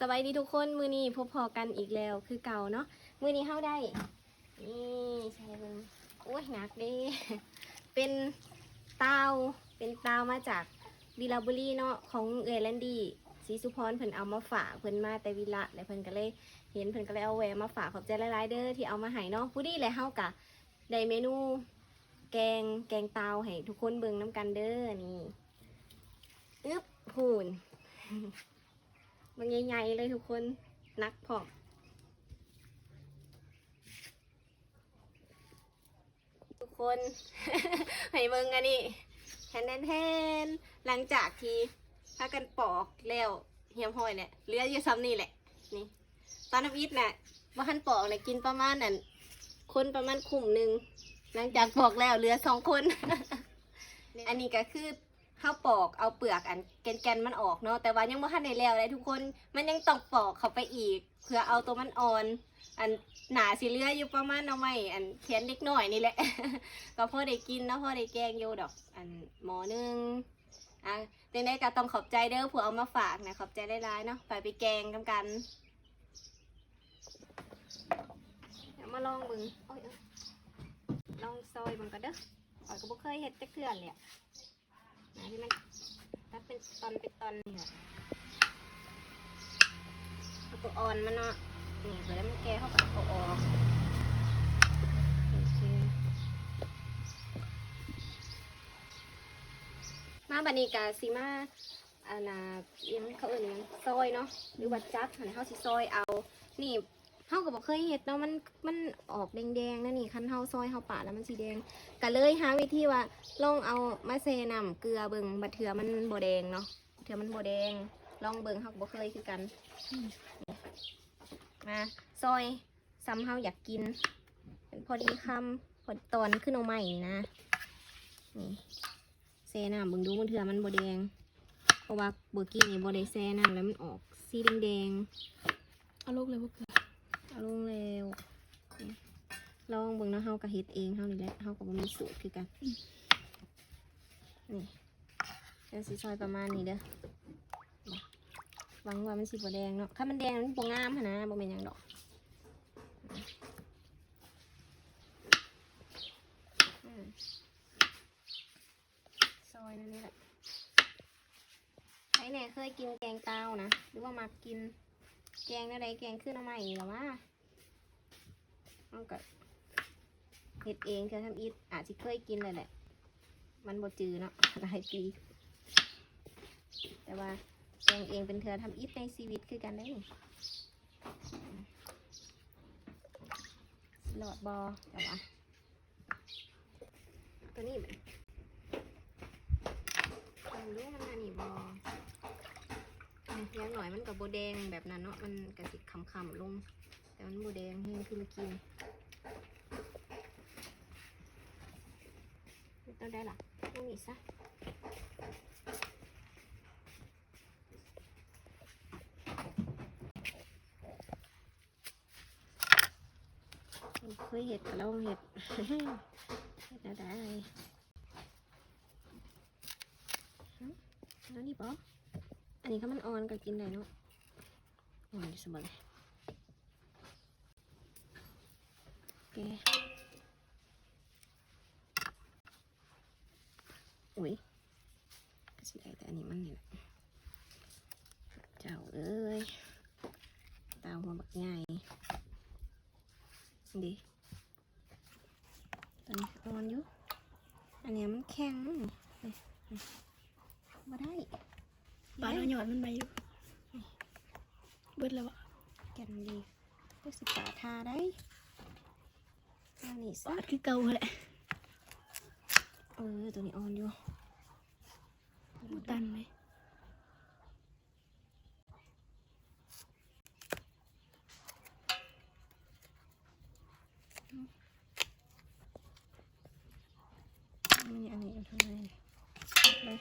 สวัสดีทุกคนมือนี้พบพอกันอีกแล้วคือเก่าเนาะมือนี้เข้าได้นี่ใช่เบิ่งโอ้ยหนักเด้เป็นเตาเป็นเตามาจากวิลาบุรีเนาะของเอแลนดีสีสุพรเพิ่นเอามาฝากเพิ่นมาแต่วิละแล้วเพิ่นก็เลยเห็นเพิ่นก็เลยเอาแหวมาฝากขอบใจหลายๆเด้อที่เอามาให้เนาะผู้ดีเลยเฮากะได้เมนู แกงแกงเตาให้ทุกคนเบิ่งน้ำกันเด้อนี่อึ๊บพูน มันใหญ่ๆเลยทุกคนนักพอทุกคนให้เบิ่งอันนี้แทนแทนหลังจากที่พากันปอกแล้วเฮียมห้อยเนี่ยเหลืออยู่ซ้ำนี่แหละนี่ตอนน้ำอิดน่ะว่าหันปอกเนี่ยกินประมาณนั่นคนประมาณคุ่มหนึ่งหลังจากปอกแล้วเหลือสองคน อันนี้ก็คือ ข้าวปอกเอาเปลือกอันแกนๆมันออกเนาะแต่ว่ายังไม่ทันได้แล้วเลยทุกคนมันยังต้องปอกเข้าไปอีกเพื่อเอาตัวมันอ่อน อันหนาสิเหลืออยู่ประมาณเอาไม่อันแขนเล็กหน่อยนี่แหละ ก็พอได้กินเนาะพอได้แกงโยดอก อันหมอนึงอะเด็กได้ก็ต้องขอบใจเด้อผู้เอามาฝากนะขอบใจได้ร้ายเนาะไปไปแกงกันกันเดี๋ยวมาลองบึงโอ้ยเอ้ยลองซอยมันก็เด้อข่อยก็บ่เคยเฮ็ดจักเทื่อเลย นี่มันถ้าเป็นตอนเป็นตอนนี่แหละเอาตัวอ่อนมันเนาะนี่เดี๋ยวมันแก่เข้ากับเอาออกโอเคมาบันนี้กาซิมาอานาเอียงเขาเอื่นยังซอยเนาะหรือว่าจักหันเขาสิซอยเอานี่ เฮาก็บ่เคยเฮ็ดเนาะมันมันออกแดงๆนะนี่คันเฮาซอยเฮาป่าแล้วมันสีแดงก็เลยหาวิธีว่าลองเอามาเซน้ำเกลือเบิ่งบัดเทื่อมันบ่แดงเนาะเทื่อมันบ่แดง ลองเบิ่งเฮาก็บ่เคยคือกันมาซอยซ้ำเฮาอยากกินเป็นพอดีคำพอตอนขึ้นเอาใหม่นี่นะนี่เซน้ำเบิ่งดูมันเทื่อมันบ่แดงเพราะว่าเบอร์กี้นี่บ่ได้แซ่น้ำแล้วมันออกสีแดงๆเอาลูกเลยพวกเกลือเอา ลงเร็วลองเบิ่งนาะเฮากะเฮ็ดเองเฮานี่แหละเฮาก็บ่มีสูตรคือกันนี่เดี๋ยวสิซอยประมาณนี้เด้อหวังว่ามันสิบ่แดงเนาะถ้ามันแดงมันบ่งามหั้นนะบ่แม่นหยังดอกซอยนั่นนี่แหละใครแหน่เคยกินแกงเตานะ หรือว่ามักกิน แกงอะไรแกงขึ้นมาใหม่หรอวะเอาก็เห็ดเองเธอทำอีทอาจจะเคยกินเลยแหละ มันบดจืดเนาะหลายปีแต่ว่าแกงเองเป็นเธอทำอีทในชีวิตคือกันได้หลอดบอแต่ว่าตัวนี้มันลองดูมันอันนี้บอ อย่างหน่อยมันกับโบแดงแบบนั้นเนาะมันกระสิคำคำๆลง แต่มันโบแดงเฮงคือมากินต้องได้หรอต้องมีซะเคยเห็ดกับลองเห็ดเห็ดอะไรแล้วนี่ปะ อันนี้ก็มันอ่อนก็กินได้เนาะอ่อนสบายโอเคอุ้ยก็สิได้แต่อันนี้มันนี่แหละเจ้าเอ้ยเตาหัวบักใหญ่ดิตอนนี้อ่อนอยู่ อันนี้มันแข็งนี่นี่มาได้ ปลาเอาหยอดมันมาอยู่เบิดแล้วอะแกันดีก็สิปาทาได้อันนี้ปซะลาคือเก่าแหละเออตัวนี้อ่อนอยู่ ตันไหม นี่อันนี้ทำไมเลย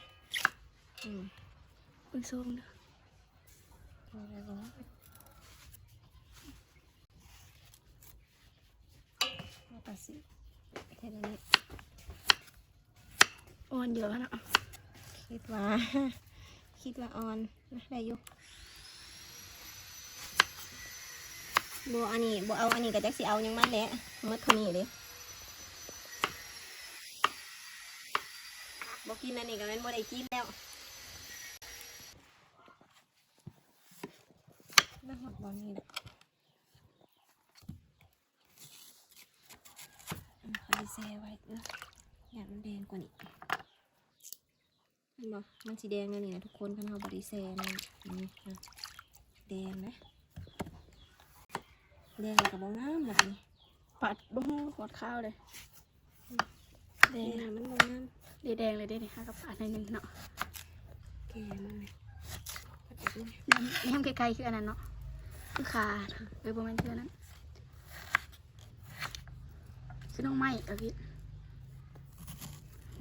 อืม เบิ่งส้มเด้ออะไรวะมาตัดสิเท่านี้อ่อนเยอะนะคิดว่าคิดว่าออนได้อยู่บอันนี้บเอาอันนี้ก็จักสิเอายังมาแหละหมดเท่านี้เด้บ่กินอันนี้ก็แม่นบ่ได้กินแล้วมาหอดบอลนี่แหละอืมเอาไปแช่ไว้เด้ออย่ามันแดงกว่านี้เห็นบ่ มันสีแดงเลยนี่นะทุกคนคันเฮาบ่ได้แช่นี่นี่นะแดงนะแดงแล้วก็บ่งามแบบนี้ปัดบ่ฮู้ขวดข้าวเลยแดแดงงน่ะมันบ่งามดีแดงเลยเด้นี่ค่ะกับปาดในหนึงเนาะแก่มันเลยปัดอีกหน่อยนี่นี่ใกล้ๆคืออันนั้นเนาะคือขาเอ้ยบ่แม่นคืออันนั้นคือน้องไม้เอาพี่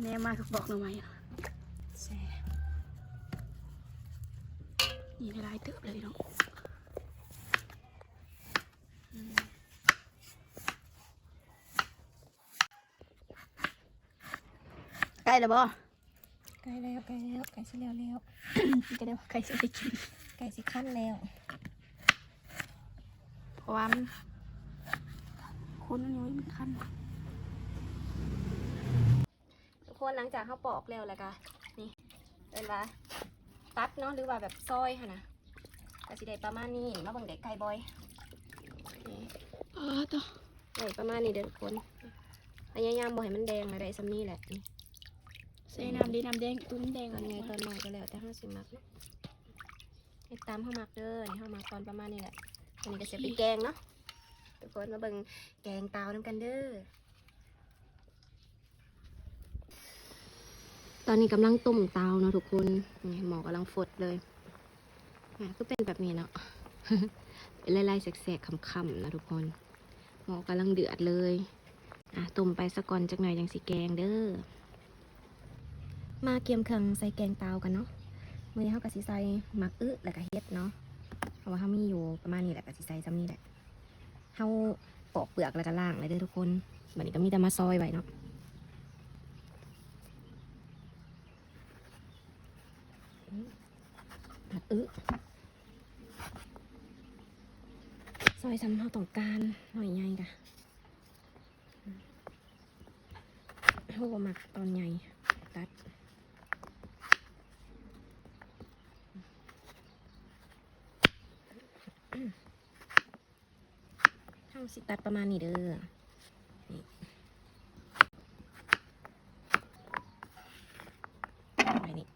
แน่มากับบอกน้องไม้อะ แช่ นี่ได้หลายเติบเลยเนาะใกล้แล้วบ่ใกล้แล้วใกล้แล้วใกล้สิแล้วแล้วก็ได้ว่าใกล้จะได้กินใกล้สิขั้นแล้วเพราะว่ามันคนมันยังไม่มันคันทุกคนหลังจากเขาปอกแล้วแล้วก็นี่เวลา ตัดเนาะหรือว่าแบบซอยค่ะนะก็สิได้ประมาณนี้มาเบิ่งเด็กไก่บอยนี่อ๋อต่อได้ประมาณนี้เด้อทุกคนพยายามบ่ให้มันแดงอะไรซ้ำนี่แหละนี่ใส่น้ำดีน้ำแดงตุ้มแดงตอะอนไรไงไงตอนหน่อยก็แล้วแต่ห้าสิบมักเนาะให้ตามเข้ามักเด้อนี่เข้ามักตอนประมาณนี้แหละอันนี้ก็จะเป็นแกงเนาะทุกคนมาเบิ่งแกงเตาน้ำกันเด้อ ตอนนี้กำลังต้มเตาเนาะทุกคนนี่หมอกำลังฟดเลยก็เป็นแบบนี้เนาะเป็นไล่ๆแสกๆคำๆนะทุกคน หมอกำลังเดือดเลยอะต้มไปสักก่อนจักหน่อยยังสีแกงเด้อ มาเกียมเครื่องใส่แกงเตากันเนาะมือนี้เฮาก็สิใส่หมักอึแล้วก็เฮ็ดเนาะเพราะว่าเฮามีอยู่ประมาณนี้แหละก็สิใส่จำนี้แหละเฮาปอกเปลือกแล้วก็ล้างเลยเด้อทุกคน บัดนี้ก็มีแต่มาซอยไว้เนาะอืม หมักอึซอยซ้ำเฮาต้องการหน่อยใหญ่กะอืมเฮาบ่มักตอนใหญ่ตัดเท่าสิตัดประมาณนี้เด้อนี่ไปนี่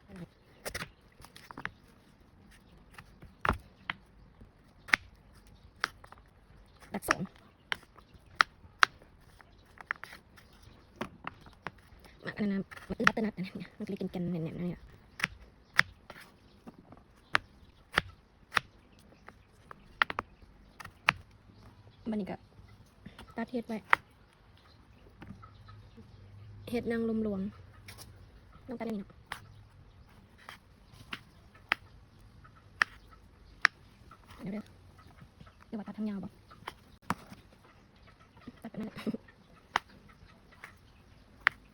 ตัดสองมาอันนั้นมาอึดบัตเตอร์นัทอันนี้เนี่ยมันจะเลยกินกันแน่นๆนะเนี่ยมันนี่ก็ตัดเฮ็ดไว้เฮ็ดนางลมหลวงต้องตัดอันนี้เนาะเดี๋ยวเด้อเดี๋ยวว่าตัดทางยาวบ่ นั้นแหละ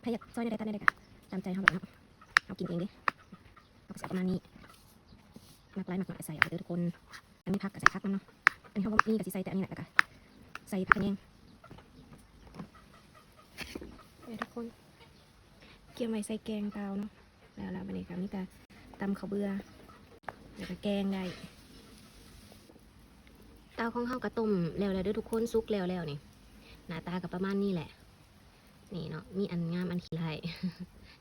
ถ้าอยากซอยได้ตัดได้เลยกะตามใจเขาแบบเนาะเอากินเองดิเอาไปใส่ประมาณนี้หมักไร้หมักหน่อยก็ใส่เอาไปเด้อทุกคนอันนี้พักก็ใส่พักมันเนาะอันนี้เขาบอกนี่ก็สิใส่แต่อันนี้แหละแล้วก็ใส่ผักกระเนียงเดี๋ยวทุกคนเกี่ยวไว้ใส่แกงเตาเนาะแล้วแล้วบันนี้ก็มีแต่ตำข้าวเบื่อแล้วก็แกงได้เตาของเฮากระต้มแล้วแล้วเด้อทุกคนซุกแล้วแล้วนี่ หน้าตากับประมาณนี้แหละ นี่เนาะมีอันงามอันขี้ไห้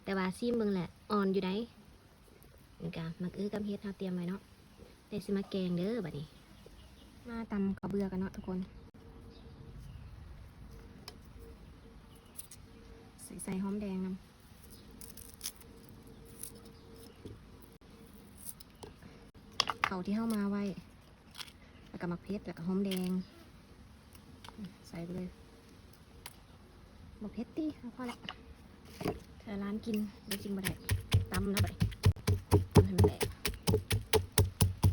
แต่ว่าซีมเบิ่งแหละอ่อนอยู่ได้นี่กะมักอื้อกับเฮ็ดเฮาเตรียมไว้เนาะได้สิมาแกงเด้อบัดนี้ มาตำข้าเบือกันเนาะทุกคน ใส่ใส่หอมแดงนำเขาที่เข้ามาไว้ แล้วก็มักเพชรแล้วก็หอมแดง ใส่ไปเลย บักเพชรตีเอาพอละเธอร้านกินไม่กินบ่ได้ตำนะบ่ได้ตำให้มันแหลก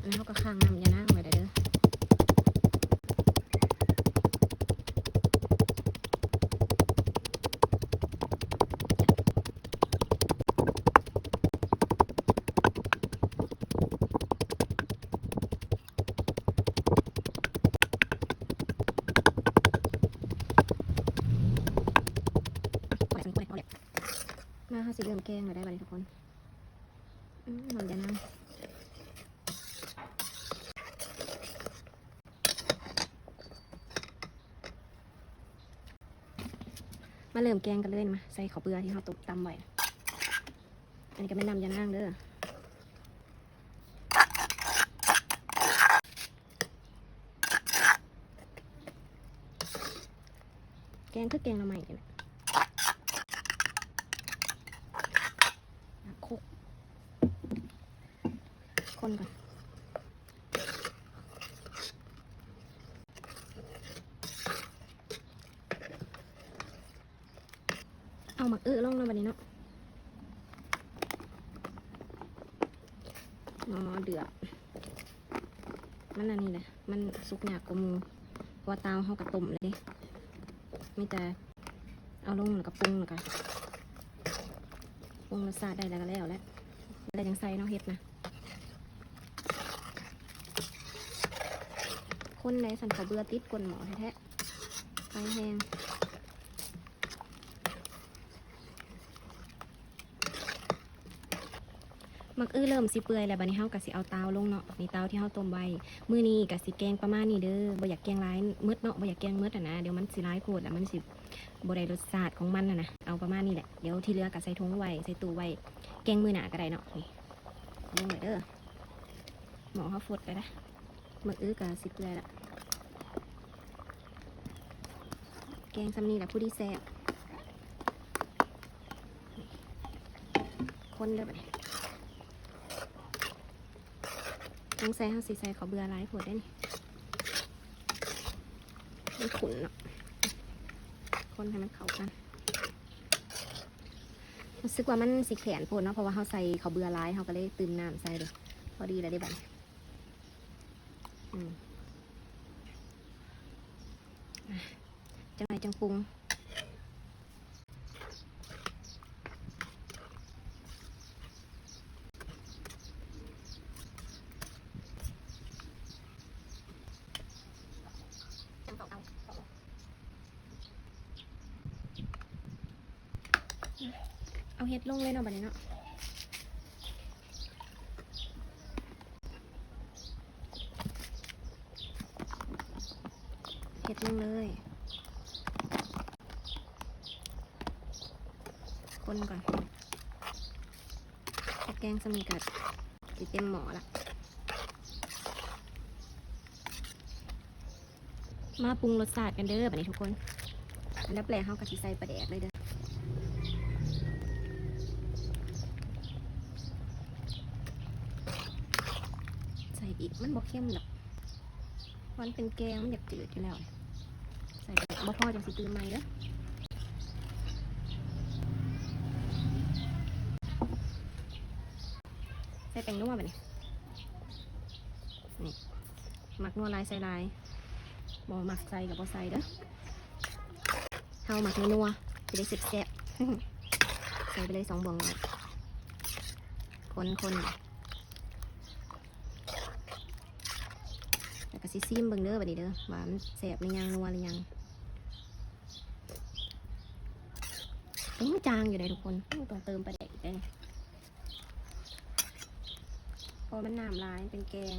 อันนี้เขาก็ข้างน้ำอยานั่ง ไว้ได้เด้อมาเขาสิเริ่มแกงแล้วได้บัดนี้ทุกคนมหอมยานางมาเริ่มแกงกันเลยมาใส่ข้าวเบื่อที่เขาตุกตำไว้อันนี้ก็ไม่นำยานางเด้อแกงคือแกงละใหม่กันแหละคลุก คนก่อนเอาหมักอื้อลงแล้วบัดนี้เนาะอ๋อเดือดมันอันนี้แหละมันสุกหยากกว่ามูเพราะว่าเตาเขากระต้มเลยเด้มีแต่เอาลงแล้วก็ปรุงแล้วก็ปรุงรสชาติได้แล้วก็แล้วแหล้วแล้ยังใส่เนาะเฮ็ดนะ คนในสันเขาเบื่อติดกวนหมอแท้ๆไฟแห้งมักอื้อเริ่มสิเปื่อยแล้วบัดนี้เฮาก็สิเอาเตาลงเนาะนี่เตาที่เฮาต้มไว้มื้อนี้ก็สิแกงประมาณนี้เด้อบ่อยากแกงร้ายมืดเนาะบ่อยากแกงมืดอะนะเดี๋ยวมันสิร้ายโพดแล้วมันสิบ่ได้รสชาติของมันน่ะนะเอาประมาณนี้แหละเดี๋ยวที่เหลือก็ใส่ถุงไว้ใส่ตู้ไว้แกงมื้อหน้าก็ได้เนาะนี่ลงไว้เด้อหมอเฮาฟดไปละ มักอื้อก็สิบเปื่อยละแกงซำนี้แหละผู้ที่แซ่บคนเด้อบัดนี้สงสัยเขาสิใส่เขาเบื่อหลายผดได้นี่มันขุนเนาะคนให้มันเข้ากันรู้สึกว่ามันสิแขนโพดเนาะเพราะว่าเขาใส่เขาเบื่อหลายเขาก็เลยตื่มน้ำใส่เลยพอดีเลยได้บัดนี้อืม จังไรจังปรุงเอาเอาเอาเฮ็ดลงเลยเนาะบัดนี้เนาะ เผ็ดลงเลย คนก่อน ถ้าแกงสมีกัดจะเต็มหมอละมาปรุงรสชาติกันเด้อแบบนี้ทุกคนอันดับแรกเขากะทิใส่ปลาแดกเลยเด้อใส่อีกมันบ่เข้มหรอกมันเป็นแกงมันอยากจืดอยู่แล้ว ใส่บบบ่พอจังสิตื่นใหม่เด้อ ส่แป้งนัวไปนี่นี่หมักนัวลายใส่ลายบ่หมักใส่กับบ่ใส่เด้อเฮาหมักนัวจะได้สร็จแซ่บใส่ไปเลยสองบ่วงเลยคนคนๆแล้วก็ซิซิมเบิ่งเด้อแบัดนี้เด้อว่ามันแสบหรือยังนัวหรือยังยังจางอยู่เลยทุกคนต้องเติมประเด็กอีกเลยเพอมันน้ำลายเป็นแกง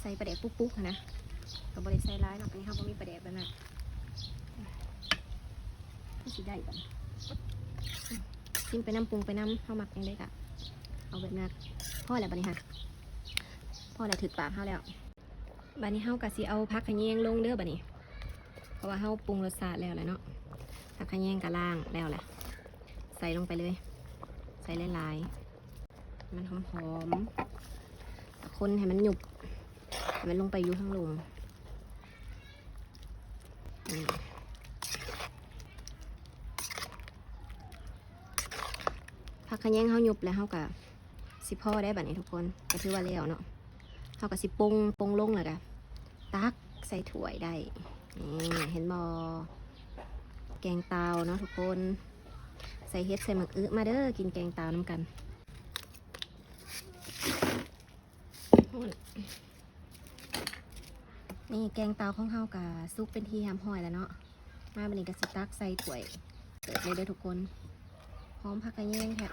ใส่ประเด็กปุ๊กๆนะกับบริใส่ร้ายหรอกอันนี้เขาบ่มีประเด็กแบบนั้นก็สิได้กันซิมไปน้ำปรุงไปน้ำข้าวหมักยังได้กะเอาแบบนั้นพ่อแล้วบัดนี้ค่ะพ่อแล้วถึกปากเฮาแล้วบัดนี้เฮากะสิเอาผักขะแยงลงเด้อบัดนี้ เพราะว่าเฮาปรุงรสชาติแล้วแหละเนาะผักขะแยงกะล่างแล้วแหละ ส่ลงไปเลย ใส่หลายๆ มันหอมๆ คนให้มันหยุบให้มันลงไปอยู่ข้างลมอืมผักขะแยงเฮาหยุบแล้วเฮากะสิพ่อได้แบบนี้ทุกคนก็ถือว่าแล้วเนาะเขาก็สิปงปงลงแล้วก็ตักใส่ถ้วยได้นี่เห็นบอแกงเตาเนาะทุกคน ใส่เฮ็ดใส่หมึกอึมาเด้อกินแกงตาน้ำกันนี่แกงเตาของเฮากะซุปเป็นที่หำหอยแล้วเนาะ มาบันนี้ก็สิตักใส่ถ้วยเสิร์ฟเลยเด้อทุกคนพร้อมผักกระแยงค่ะ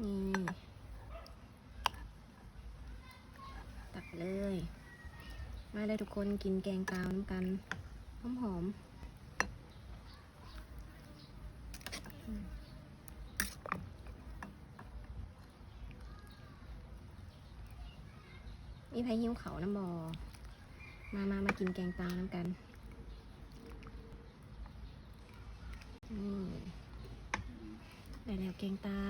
นี่ ตักเลย มาเลยทุกคนกินแกงกาวน้ำกัน หอมหอมๆอืม มีไผหิ้วเขาน้ำบอมามามากินแกงกาวน้ำกันอืมได้แล้วแกงเตา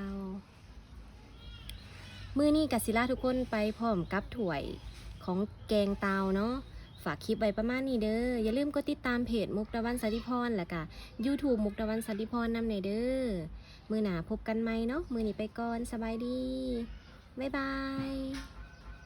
มื้อนี้กัสิล่าทุกคนไปพร้อมกับถ้วยของแกงเตาเนาะฝากคลิปไว้ประมาณนี้เด้อ อย่าลืมกดติดตามเพจมุกดาวันสันติพรแล้วก็ YouTube มุกดาวันสันติพรนำในเด้อ มือหนาพบกันไหมเนาะ มือนี้ไปก่อนสบายดี บ๊ายบาย